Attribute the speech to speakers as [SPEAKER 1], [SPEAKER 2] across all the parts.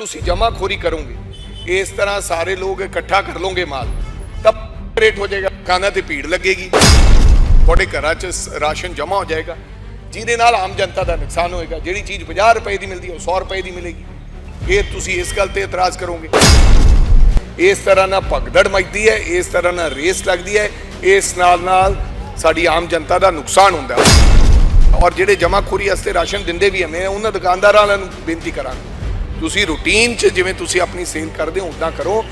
[SPEAKER 1] ਤੁਸੀਂ ਜਮਾਖੋਰੀ ਕਰੋਗੇ, ਇਸ ਤਰ੍ਹਾਂ ਸਾਰੇ ਲੋਕ ਇਕੱਠਾ ਕਰ ਲੋਗੇ ਮਾਲ, ਤਾਂ ਰੇਟ ਹੋ ਜਾਏਗਾ ਦੁਕਾਨਾਂ ਤੇ ਭੀੜ ਲੱਗੇਗੀ। ਤੁਹਾਡੇ ਘਰਾਂ 'ਚ ਰਾਸ਼ਨ ਜਮ੍ਹਾਂ ਹੋ ਜਾਏਗਾ, ਜਿਹਦੇ ਨਾਲ ਆਮ ਜਨਤਾ ਦਾ ਨੁਕਸਾਨ ਹੋਏਗਾ, ਜਿਹੜੀ ਚੀਜ਼ 50 ਰੁਪਏ ਦੀ ਮਿਲਦੀ ਹੈ, ਉਹ 100 ਰੁਪਏ ਦੀ ਮਿਲੇਗੀ। ਇਹ ਤੁਸੀਂ ਇਸ ਗੱਲ ਤੇ ਇਤਰਾਜ਼ ਕਰੋਗੇ। ਇਸ ਤਰ੍ਹਾਂ ਨਾਲ ਭਗਦੜ ਮਚਦੀ ਹੈ, ਇਸ ਤਰ੍ਹਾਂ ਨਾਲ ਰੇਸ ਲੱਗਦੀ ਹੈ, ਇਸ ਨਾਲ ਨਾਲ ਸਾਡੀ ਆਮ ਜਨਤਾ ਦਾ ਨੁਕਸਾਨ ਹੁੰਦਾ ਹੈ। ਔਰ ਜਿਹੜੇ ਜਮਾਖੋਰੀ ਵਾਸਤੇ ਰਾਸ਼ਨ ਦਿੰਦੇ ਵੀ ਆ ਮੈਂ ਉਹਨਾਂ ਦੁਕਾਨਦਾਰਾਂ ਨੂੰ ਬੇਨਤੀ ਕਰਾਂਗਾ। ਤੁਸੀਂ ਰੂਟੀਨ 'ਚ ਜਿਵੇਂ ਤੁਸੀਂ ਆਪਣੀ ਸੇਲ ਕਰਦੇ ਹੋ ਉਦਾਂ ਕਰੋ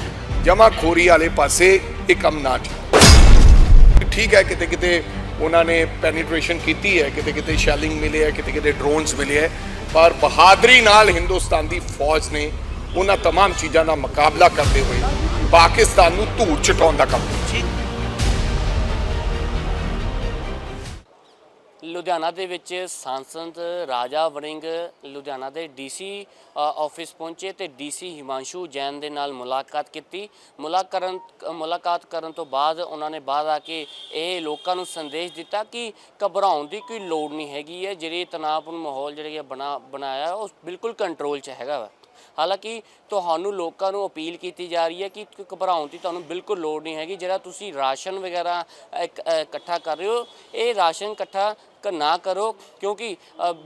[SPEAKER 1] ਜਮਾਖੋਰੀ ਵਾਲੇ ਪਾਸੇ ਇਹ ਕੰਮ ਨਾ ਚਲਾਓ ਠੀਕ ਹੈ ਕਿਤੇ ਕਿਤੇ ਉਹਨਾਂ ਨੇ ਪੈਨੀਟ੍ਰੇਸ਼ਨ ਕੀਤੀ ਹੈ ਕਿਤੇ ਕਿਤੇ ਸ਼ੈਲਿੰਗ ਮਿਲੇ ਹੈ ਕਿਤੇ ਕਿਤੇ ਡਰੋਨਸ ਮਿਲੇ ਹੈ ਪਰ ਬਹਾਦਰੀ ਨਾਲ ਹਿੰਦੁਸਤਾਨ ਦੀ ਫੌਜ ਨੇ ਉਹਨਾਂ तमाम ਚੀਜ਼ਾਂ ਦਾ ਮੁਕਾਬਲਾ ਕਰਦੇ ਹੋਏ ਪਾਕਿਸਤਾਨ ਨੂੰ ਧੂੜ ਚਟਾਉਣ ਦਾ ਕੰਮ ਕੀਤਾ
[SPEAKER 2] ਲੁਧਿਆਣਾ ਦੇ ਵਿੱਚ ਸਾਂਸਦ ਰਾਜਾ ਵੜਿੰਗ ਲੁਧਿਆਣਾ ਦੇ ਡੀਸੀ ਆਫਿਸ ਪਹੁੰਚੇ ਤੇ ਡੀਸੀ ਹਿਮਾਂਸ਼ੂ ਜੈਨ ਦੇ ਨਾਲ ਮੁਲਾਕਾਤ ਕੀਤੀ। ਮੁਲਾਕਾਤ ਕਰਨ ਮੁਲਾਕਾਤ ਕਰਨ ਤੋਂ ਬਾਅਦ ਉਹਨਾਂ ਨੇ ਬਾਅਦ ਆ ਕੇ ਇਹ ਲੋਕਾਂ ਨੂੰ ਸੰਦੇਸ਼ ਦਿੱਤਾ ਕਿ ਘਬਰਾਉਣ ਦੀ ਕੋਈ ਲੋੜ ਨਹੀਂ ਹੈਗੀ ਹੈ। ਜਿਹੜੀ ਤਣਾਅਪੂਰਨ ਮਾਹੌਲ ਜਿਹੜਾ ਇਹ ਬਣਾ, ਬਣਾਇਆ, ਉਹ ਬਿਲਕੁਲ ਕੰਟਰੋਲ 'ਚ ਹੈਗਾ ਵਾ। ਹਾਲਾਂਕਿ ਤੁਹਾਨੂੰ ਲੋਕਾਂ ਨੂੰ ਅਪੀਲ ਕੀਤੀ ਜਾ ਰਹੀ ਹੈ ਕਿ ਘਬਰਾਉਣ ਦੀ ਤੁਹਾਨੂੰ ਬਿਲਕੁਲ ਲੋੜ ਨਹੀਂ ਹੈਗੀ। ਜਿਹੜਾ ਤੁਸੀਂ ਰਾਸ਼ਨ ਵਗੈਰਾ ਇਕੱਠਾ ਕਰ ਰਹੇ ਹੋ, ਇਹ ਰਾਸ਼ਨ ਇਕੱਠਾ ਨਾ ਕਰੋ ਕਿਉਂਕਿ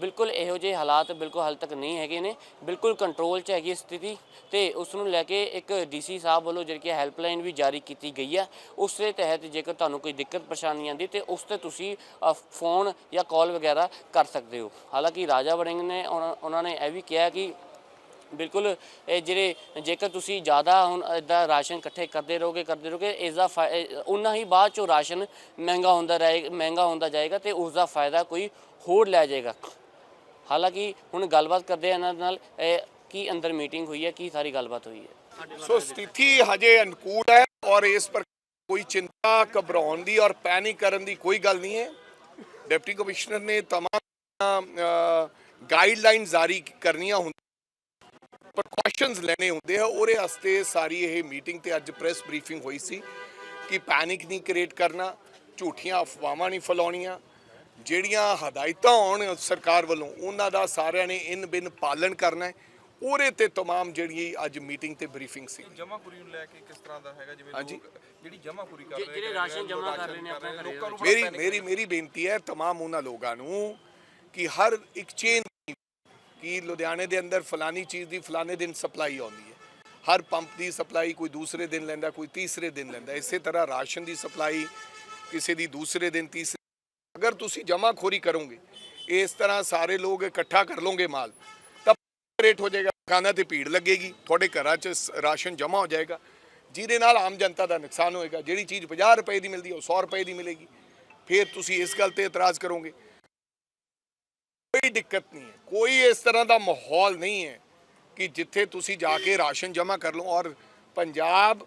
[SPEAKER 2] ਬਿਲਕੁਲ ਇਹੋ ਜਿਹੇ ਹਾਲਾਤ ਬਿਲਕੁਲ ਹਾਲ ਤੱਕ ਨਹੀਂ ਹੈਗੇ ਨੇ। ਬਿਲਕੁਲ ਕੰਟਰੋਲ 'ਚ ਹੈਗੀ ਸਥਿਤੀ ਤੇ ਉਸ ਨੂੰ ਲੈ ਕੇ ਇੱਕ ਡੀਸੀ ਸਾਹਿਬ ਵੱਲੋਂ ਜਿਹੜੀ ਕਿ ਹੈਲਪਲਾਈਨ ਵੀ ਜਾਰੀ ਕੀਤੀ ਗਈ ਹੈ। ਉਸ ਦੇ ਤਹਿਤ ਜੇਕਰ ਤੁਹਾਨੂੰ ਕੋਈ ਦਿੱਕਤ ਪਰੇਸ਼ਾਨੀ ਆਉਂਦੀ ਤੇ ਉਸ ਤੇ ਤੁਸੀਂ ਫੋਨ ਜਾਂ ਕਾਲ ਵਗੈਰਾ ਕਰ ਸਕਦੇ ਹੋ। ਹਾਲਾਂਕਿ ਰਾਜਾ ਵੜਿੰਗ ਨੇ ਉਹਨਾਂ ਉਹਨਾਂ ਨੇ ਇਹ ਵੀ ਕਿਹਾ ਕਿ ਬਿਲਕੁਲ, ਇਹ ਜਿਹੜੇ ਜੇਕਰ ਤੁਸੀਂ ਜ਼ਿਆਦਾ ਹੁਣ ਇਦਾਂ ਰਾਸ਼ਨ ਇਕੱਠੇ ਕਰਦੇ ਰਹੋਗੇ ਕਰਦੇ ਰਹੋਗੇ ਇਸ ਦਾ ਉਨਾ ਹੀ ਬਾਅਦ ਚੋਂ ਰਾਸ਼ਨ ਮਹਿੰਗਾ ਹੁੰਦਾ ਰਹੇ, ਮਹਿੰਗਾ ਹੁੰਦਾ ਜਾਏਗਾ ਤੇ ਉਸ ਦਾ ਫਾਇਦਾ ਕੋਈ ਹੋਰ ਲੈ ਜਾਏਗਾ। ਹਾਲਾਂਕਿ ਹੁਣ ਗੱਲਬਾਤ ਕਰਦੇ ਆ ਇਹਨਾਂ ਨਾਲ ਕੀ ਅੰਦਰ ਮੀਟਿੰਗ ਹੋਈ ਹੈ, ਕੀ ਸਾਰੀ ਗੱਲਬਾਤ ਹੋਈ ਹੈ?
[SPEAKER 1] ਸੋ ਸਥਿਤੀ ਹਜੇ ਅਨਕੂਲ ਹੈ ਔਰ ਇਸ ਪਰ ਕੋਈ ਚਿੰਤਾ ਘਬਰਾਉਣ ਦੀ ਔਰ ਪੈਨਿਕ ਕਰਨ ਦੀ ਕੋਈ ਗੱਲ ਨਹੀਂ ਹੈ। ਡਿਪਟੀ ਕਮਿਸ਼ਨਰ ਨੇ ਤਮਾਮ ਗਾਈਡਲਾਈਨ ਜਾਰੀ ਕਰਨੀਆਂ ਹੁੰਦੀਆਂ ਹੁੰਦੀਆਂ ਪ੍ਰੀਕਾਸ਼ਨਸ ਲੈਣੇ ਹੁੰਦੇ ਆ ਉਹਦੇ ਵਾਸਤੇ ਸਾਰੀ ਇਹ ਮੀਟਿੰਗ ਤੇ ਅੱਜ ਪ੍ਰੈਸ ਬਰੀਫਿੰਗ ਹੋਈ ਸੀ ਕਿ ਪੈਨਿਕ ਨਹੀਂ ਕ੍ਰੀਏਟ ਕਰਨਾ ਝੂਠੀਆਂ ਅਫਵਾਹਾਂ ਨਹੀਂ ਫੈਲਾਉਣੀਆਂ ਜਿਹੜੀਆਂ ਹਦਾਇਤਾਂ ਹੋਣ ਸਰਕਾਰ ਵੱਲੋਂ ਉਹਨਾਂ ਦਾ ਸਾਰਿਆਂ ਨੇ ਇਨ ਬਿਨ ਪਾਲਣ ਕਰਨਾ ਹੈ ਉਹਦੇ ਤੇ तमाम ਜਿਹੜੀ ਅੱਜ ਮੀਟਿੰਗ ਤੇ ਬਰੀਫਿੰਗ ਸੀ
[SPEAKER 3] ਜਮਾਖੋਰੀ ਨੂੰ ਲੈ ਕੇ ਕਿਸ ਤਰ੍ਹਾਂ ਦਾ ਹੈਗਾ ਜਿਵੇਂ
[SPEAKER 1] ਹਾਂਜੀ।
[SPEAKER 3] ਲੋਕ ਜਿਹੜੀ ਜਮਾਖੋਰੀ ਕਰ
[SPEAKER 2] ਜਿ-
[SPEAKER 3] ਰਹੇ
[SPEAKER 2] ਜਿਹੜੇ
[SPEAKER 3] ਹੈਗੇ
[SPEAKER 2] ਰਾਸ਼ਨ
[SPEAKER 3] ਲੋਕ
[SPEAKER 2] ਜਮ੍ਹਾਂ ਕਰ
[SPEAKER 3] ਰਾਸ਼ਨ
[SPEAKER 2] ਰਹੇ ਨੇ ਆਪਣੇ ਘਰੇ।
[SPEAKER 3] ਲੋਕਾਂ ਨੂੰ ਬੜਾ
[SPEAKER 1] ਮੇਰੀ
[SPEAKER 3] panic
[SPEAKER 1] ਮੇਰੀ ਮੇਰੀ ਬੇਨਤੀ ਹੈ तमाम ਉਹਨਾਂ ਲੋਕਾਂ ਨੂੰ ਕਿ ਹਰ ਇੱਕ ਚੇਨ ਕਿ ਲੁਧਿਆਣੇ ਦੇ ਅੰਦਰ ਫਲਾਨੀ ਚੀਜ਼ ਦੀ ਫਲਾਣੇ ਦਿਨ ਸਪਲਾਈ ਆਉਂਦੀ ਹੈ। ਹਰ ਪੰਪ ਦੀ ਸਪਲਾਈ ਕੋਈ ਦੂਸਰੇ ਦਿਨ ਲੈਂਦਾ, ਕੋਈ ਤੀਸਰੇ ਦਿਨ ਲੈਂਦਾ। ਇਸੇ ਤਰ੍ਹਾਂ ਰਾਸ਼ਨ ਦੀ ਸਪਲਾਈ ਕਿਸੇ ਦੀ ਦੂਸਰੇ ਦਿਨ, ਤੀਸਰੇ ਅਗਰ ਤੁਸੀਂ ਜਮਾਖੋਰੀ ਕਰੋਗੇ, ਇਸ ਤਰ੍ਹਾਂ ਸਾਰੇ ਲੋਕ ਇਕੱਠਾ ਕਰ ਲੋਗੇ ਮਾਲ, ਤਾਂ ਰੇਟ ਹੋ ਜਾਏਗਾ, ਦੁਕਾਨਾਂ ਤੇ ਭੀੜ ਲੱਗੇਗੀ, ਤੁਹਾਡੇ ਘਰਾਂ 'ਚ ਸ- ਰਾਸ਼ਨ ਜਮ੍ਹਾਂ ਹੋ ਜਾਏਗਾ। ਜਿਹਦੇ ਨਾਲ ਆਮ ਜਨਤਾ ਦਾ ਨੁਕਸਾਨ ਹੋਏਗਾ। ਜਿਹੜੀ ਚੀਜ਼ 50 ਰੁਪਏ ਦੀ ਮਿਲਦੀ ਹੈ, ਉਹ 100 ਰੁਪਏ ਦੀ ਮਿਲੇਗੀ। ਫਿਰ ਤੁਸੀਂ ਇਸ ਗੱਲ ਤੇ ਇਤਰਾਜ਼ ਕਰੋਗੇ ਕੋਈ ਦਿੱਕਤ ਨਹੀਂ ਹੈ। ਕੋਈ ਇਸ ਤਰ੍ਹਾਂ ਦਾ ਮਾਹੌਲ ਨਹੀਂ ਹੈ ਕਿ ਜਿੱਥੇ ਤੁਸੀਂ ਜਾ ਕੇ ਰਾਸ਼ਨ ਜਮ੍ਹਾਂ ਕਰ ਲਓ ਔਰ ਪੰਜਾਬ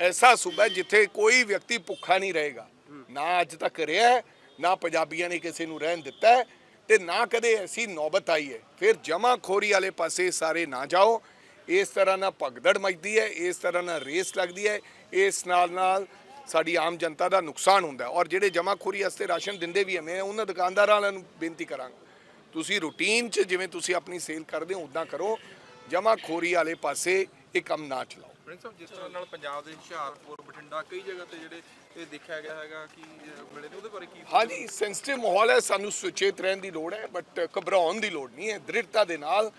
[SPEAKER 1] ਐਸਾ ਸੂਬਾ ਹੈ ਜਿੱਥੇ ਕੋਈ ਵਿਅਕਤੀ ਭੁੱਖਾ ਨਹੀਂ ਰਹੇਗਾ। ਨਾ ਅੱਜ ਤੱਕ ਰਿਹਾ ਨਾ ਪੰਜਾਬੀਆਂ ਨੇ ਕਿਸੇ ਨੂੰ ਰਹਿਣ ਦਿੱਤਾ ਹੈ ਤੇ ਨਾ ਕਦੇ ਐਸੀ ਨੌਬਤ ਆਈ ਹੈ। ਫਿਰ ਜਮਾਖੋਰੀ ਵਾਲੇ ਪਾਸੇ ਸਾਰੇ ਨਾ ਜਾਓ। ਇਸ ਤਰ੍ਹਾਂ ਨਾਲ ਭਗਦੜ ਮਚਦੀ ਹੈ, ਇਸ ਤਰ੍ਹਾਂ ਨਾਲ ਰੇਸ ਲੱਗਦੀ ਹੈ, ਇਸ ਨਾਲ ਨਾਲ ਸਾਡੀ ਆਮ ਜਨਤਾ ਦਾ ਨੁਕਸਾਨ ਹੁੰਦਾ ਔਰ ਜਿਹੜੇ ਜਮਾਖੋਰੀ ਵਾਸਤੇ ਰਾਸ਼ਨ ਦਿੰਦੇ ਵੀ ਆ ਮੈਂ ਉਹਨਾਂ ਦੁਕਾਨਦਾਰਾਂ ਵਾਲਿਆਂ ਨੂੰ ਬੇਨਤੀ ਕਰਾਂਗਾ। ਤੁਸੀਂ ਰੂਟੀਨ 'ਚ ਜਿਵੇਂ ਤੁਸੀਂ ਆਪਣੀ ਸੇਲ ਕਰਦੇ ਹੋ ਉਦਾਂ ਕਰੋ। ਜਮਾਖੋਰੀ ਵਾਲੇ ਪਾਸੇ ਇਹ ਕੰਮ ਨਾ ਚਲਾਓ।
[SPEAKER 3] ਸਾਹਿਬ ਜਿਸ ਤਰ੍ਹਾਂ ਨਾਲ ਪੰਜਾਬ ਦੇ ਹੁਸ਼ਿਆਰਪੁਰ ਬਠਿੰਡਾ ਕਈ ਜਗ੍ਹਾ ਤੇ ਜਿਹੜੇ ਇਹ ਦੇਖਿਆ ਗਿਆ ਹੈਗਾ ਕਿ ਮਿਲੇ ਨੇ ਉਹਦੇ ਬਾਰੇ ਕੀ
[SPEAKER 1] ਹਾਂਜੀ ਸੈਂਸਿਟਿਵ ਮਾਹੌਲ ਹੈ ਸਾਨੂੰ ਸੁਚੇਤ ਰਹਿਣ ਦੀ ਲੋੜ ਹੈ ਬਟ ਘਬਰਾਉਣ ਦੀ ਲੋੜ ਨਹੀਂ ਹੈ। ਦ੍ਰਿੜਤਾ ਦੇ ਨਾਲ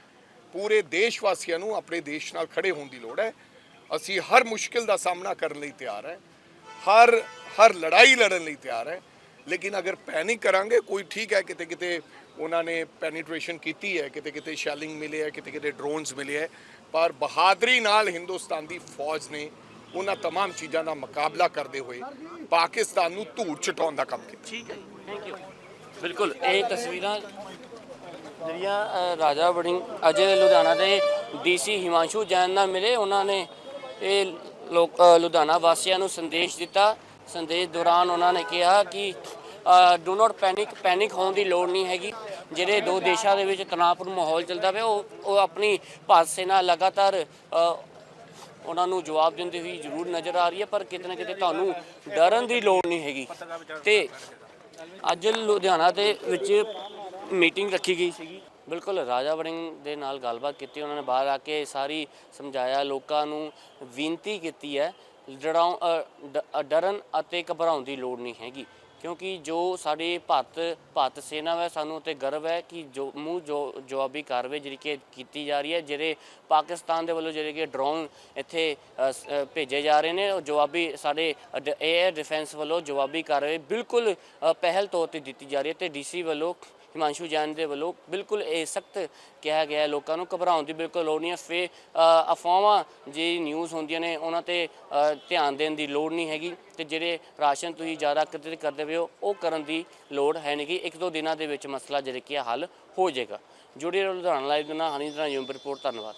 [SPEAKER 1] ਪੂਰੇ ਦੇਸ਼ ਵਾਸੀਆਂ ਨੂੰ ਆਪਣੇ ਦੇਸ਼ ਨਾਲ ਖੜੇ ਹੋਣ ਦੀ ਲੋੜ ਹੈ। ਅਸੀਂ ਹਰ ਮੁਸ਼ਕਿਲ ਦਾ ਸਾਹਮਣਾ ਕਰਨ ਲਈ ਤਿਆਰ ਹੈ। ਹਰ ਹਰ ਲੜਾਈ ਲੜਨ ਲਈ ਤਿਆਰ ਹੈ। ਲੇਕਿਨ ਅਗਰ ਪੈਨਿਕ ਕਰਾਂਗੇ ਕੋਈ ਠੀਕ ਹੈ ਕਿਤੇ ਕਿਤੇ ਉਹਨਾਂ ਨੇ ਪੈਨੀਟ੍ਰੇਸ਼ਨ ਕੀਤੀ ਹੈ ਕਿਤੇ ਕਿਤੇ ਸ਼ੈਲਿੰਗ ਮਿਲੇ ਹੈ ਕਿਤੇ ਕਿਤੇ ਡਰੋਨਸ ਮਿਲੇ ਹੈ ਪਰ ਬਹਾਦਰੀ ਨਾਲ ਹਿੰਦੁਸਤਾਨ ਦੀ ਫੌਜ ਨੇ ਉਹਨਾਂ तमाम ਚੀਜ਼ਾਂ ਦਾ ਮੁਕਾਬਲਾ ਕਰਦੇ ਹੋਏ ਪਾਕਿਸਤਾਨ ਨੂੰ ਧੂੜ ਚਟਾਉਣ ਦਾ ਕੰਮ ਕੀਤਾ
[SPEAKER 2] ਠੀਕ ਹੈ ਥੈਂਕ ਯੂ ਬਿਲਕੁਲ ਇਹ ਤਸਵੀਰਾਂ ਜਿਹੜੀਆਂ ਅ, ਰਾਜਾ ਵੜਿੰਗ ਅਜੇ ਲੁਧਿਆਣਾ ਦੇ ਡੀਸੀ ਹਿਮਾਂਸ਼ੂ ਜੈਨ ਨਾਲ ਮਿਲੇ ਉਹਨਾਂ ਨੇ ਇਹ ਲੋਕ ਅ, ਲੁਧਿਆਣਾ ਵਾਸੀਆਂ ਨੂੰ ਸੰਦੇਸ਼ ਦਿੱਤਾ ਸੰਦੇਸ਼ ਦੌਰਾਨ ਉਹਨਾਂ ਨੇ ਕਿਹਾ ਕਿ ਡੂ ਨਾਟ ਪੈਨਿਕ ਪੈਨਿਕ ਹੋਣ ਦੀ ਲੋੜ ਨਹੀਂ ਹੈਗੀ। ਜਿਹੜੇ ਦੋ ਦੇਸ਼ਾਂ ਦੇ ਵਿੱਚ ਤਣਾਅਪੂਰਨ ਮਾਹੌਲ ਚੱਲਦਾ ਪਿਆ, ਉਹ ਉਹ ਆਪਣੀ ਭਾਰਤ ਸੈਨਾ ਲਗਾਤਾਰ ਉਹਨਾਂ ਨੂੰ ਜਵਾਬ ਦਿੰਦੀ ਹੋਈ ਜ਼ਰੂਰ ਨਜ਼ਰ ਆ ਰਹੀ ਹੈ, ਪਰ ਕਿਤੇ ਨਾ ਕਿਤੇ ਤੁਹਾਨੂੰ ਡਰਨ ਦੀ ਲੋੜ ਨਹੀਂ ਹੈਗੀ। ਤੇ ਅੱਜ ਲੁਧਿਆਣਾ ਦੇ ਵਿੱਚ ਮੀਟਿੰਗ ਰੱਖੀ ਗਈ ਸੀਗੀ। ਬਿਲਕੁਲ ਰਾਜਾ ਵੜਿੰਗ ਦੇ ਨਾਲ ਗੱਲਬਾਤ ਕੀਤੀ, ਉਹਨਾਂ ਨੇ ਬਾਹਰ ਆ ਕੇ ਸਾਰੀ ਸਮਝਾਇਆ, ਲੋਕਾਂ ਨੂੰ ਬੇਨਤੀ ਕੀਤੀ ਹੈ ਡਰਾਉ ਡਰਨ ਅਤੇ ਘਬਰਾਉਣ ਦੀ ਲੋੜ ਨਹੀਂ ਹੈਗੀ। ਕਿਉਂਕਿ ਜੋ ਸਾਡੇ ਭਾਰਤ ਭਾਰਤ ਸੈਨਾ ਹੈ, ਸਾਨੂੰ ਤੇ ਗਰਵ ਹੈ ਕਿ ਜੋ, ਮੂੰਹ ਜੋ, ਜਵਾਬੀ ਕਾਰਵਾਈ ਜਿਹੜੀ ਕਿ ਕੀਤੀ ਜਾ ਰਹੀ ਹੈ, ਜਿਹੜੇ ਪਾਕਿਸਤਾਨ ਦੇ ਵੱਲੋਂ ਜਿਹੜੇ ਕਿ ਡਰੋਨ ਇੱਥੇ ਭੇਜੇ ਜਾ ਰਹੇ ਨੇ, ਉਹ ਜਵਾਬੀ ਸਾਡੇ 에ਅਰ ਡਿਫੈਂਸ ਵੱਲੋਂ ਜਵਾਬੀ ਕਾਰਵਾਈ ਬਿਲਕੁਲ ਪਹਿਲ ਤੌਰ ਤੇ ਦਿੱਤੀ ਜਾ ਰਹੀ ਹੈ ਤੇ ਡੀਸੀ ਵੱਲੋਂ, ਹਿਮਾਂਸ਼ੂ ਜੈਨ ਦੇ ਵੱਲੋਂ ਬਿਲਕੁਲ ਇਹ ਸਖਤ ਕਿਹਾ ਗਿਆ ਲੋਕਾਂ ਨੂੰ ਘਬਰਾਉਣ ਦੀ ਬਿਲਕੁਲ ਲੋੜ ਨਹੀਂ ਹੈ। ਫੇ ਅਫਵਾਹਾਂ ਜੀ ਨਿਊਜ਼ ਹੁੰਦੀਆਂ ਨੇ, ਉਹਨਾਂ ਤੇ ਧਿਆਨ ਦੇਣ ਦੀ ਲੋੜ ਨਹੀਂ ਹੈਗੀ ਤੇ ਜਿਹੜੇ ਰਾਸ਼ਨ ਤੁਸੀਂ ਜ਼ਿਆਦਾ ਕਿਤੇ ਕਰਦੇ ਪਏ ਹੋ, ਉਹ ਕਰਨ ਦੀ ਲੋੜ ਹੈ ਨਹੀਂ ਗੀ ਇੱਕ ਦੋ ਦਿਨਾਂ ਦੇ ਵਿੱਚ ਮਸਲਾ ਜਿਹੜਾ ਕਿ ਹੱਲ ਹੋ ਜਾਏਗਾ। ਜੁੜੇ ਰਹੋ ਲੁਧਿਆਣਾ ਲਾਈਵ ਦੇ ਨਾਲ, ਹਨੀ ਤਰ੍ਹਾਂ ਯੂਮ ਰਿਪੋਰਟ, ਧੰਨਵਾਦ।